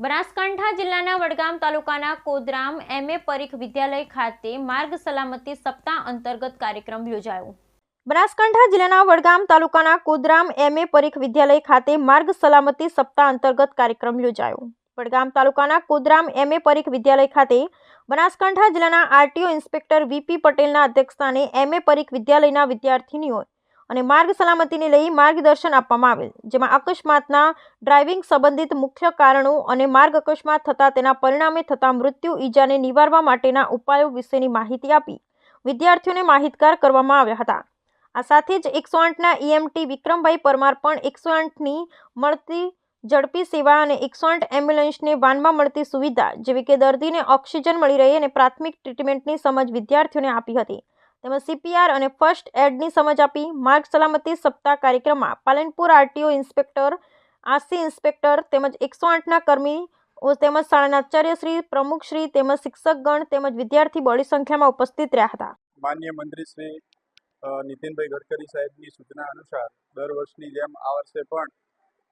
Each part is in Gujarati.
બનાસકાંઠા જિલ્લાના વડગામ તાલુકાના કોદરામ એમએ પરીખ વિદ્યાલય ખાતે માર્ગ સલામતી સપ્તાહ અંતર્ગત કાર્યક્રમ યોજાયો. બનાસકાંઠા જિલ્લાના વડગામ તાલુકાના કોદરામ એમએ પરીખ વિદ્યાલય ખાતે માર્ગ સલામતી સપ્તાહ અંતર્ગત કાર્યક્રમ યોજાયો. વડગામ તાલુકાના કોદરામ એમએ પરીખ વિદ્યાલય ખાતે બનાસકાંઠા જિલ્લાના આરટીઓ ઇન્સ્પેક્ટર વીપી પટેલના અધ્યક્ષસ્થાને એમએ પરીખ વિદ્યાલયના વિદ્યાર્થીનીઓ અને માર્ગ સલામતીને લઈ માર્ગદર્શન આપવામાં આવેલ, જેમાં અકસ્માતના ડ્રાઇવિંગ સંબંધિત મુખ્ય કારણો અને માર્ગ અકસ્માત થતા તેના પરિણામે થતા મૃત્યુ ઈજાને નિવારવા માટેના ઉપાયો વિશેની માહિતી આપી વિદ્યાર્થીઓને માહિતગાર કરવામાં આવ્યા હતા. આ સાથે જ એકસો આઠના ઈએમટી વિક્રમભાઈ પરમાર પણ એકસો આઠની મળતી ઝડપી સેવા અને એકસો આઠ એમ્બ્યુલન્સને વાનમાં મળતી સુવિધા, જેવી કે દર્દીને ઓક્સિજન મળી રહે અને પ્રાથમિક ટ્રીટમેન્ટની સમજ વિદ્યાર્થીઓને આપી હતી. તેમજ સીપીઆર અને ફર્સ્ટ એડની સમજ આપી માર્ગ સલામતી સપ્તાહ કાર્યક્રમમાં Palanpur RTO inspector, RC inspector તેમજ એકસો આઠના કર્મી તેમજ શાળાના આચાર્યશ્રી, પ્રમુખશ્રી તેમજ શિક્ષકગણ તેમજ વિદ્યાર્થી બહોળી સંખ્યામાં ઉપસ્થિત રહ્યા હતા. માન્ય મંત્રી શ્રી નીતિનભાઈ ગડકરી સાહેબની સૂચના અનુસાર દર વર્ષની જેમ આ વર્ષે પણ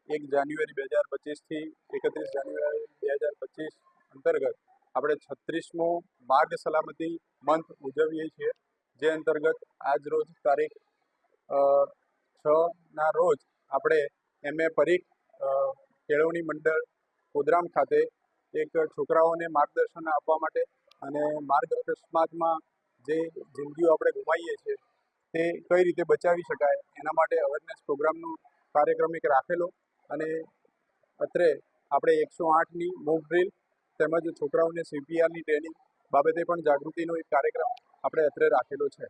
એક જાન્યુઆરી બે હજાર પચીસથી એકત્રીસ જાન્યુઆરી બે હજાર પચીસ અંતર્ગત આપણે છત્રીસમો માર્ગ સલામતી મંથ ઉજવીએ છીએ. જે અંતર્ગત આજ રોજ તારીખ છના રોજ આપણે એમએ પરીખ કેળવણી મંડળ કોદરામ ખાતે એક છોકરાઓને માર્ગદર્શન આપવા માટે અને માર્ગ અકસ્માતમાં જે જિંદગીઓ આપણે ગુમાવીએ છીએ તે કઈ રીતે બચાવી શકાય એના માટે અવેરનેસ પ્રોગ્રામનો કાર્યક્રમ એક રાખેલો અને અત્રે આપણે એકસો આઠની મોક ડ્રીલ તેમજ છોકરાઓને સીપીઆરની ટ્રેનિંગ બાબતે પણ જાગૃતિનો એક કાર્યક્રમ આપણે અત્રે રાખેલો છે.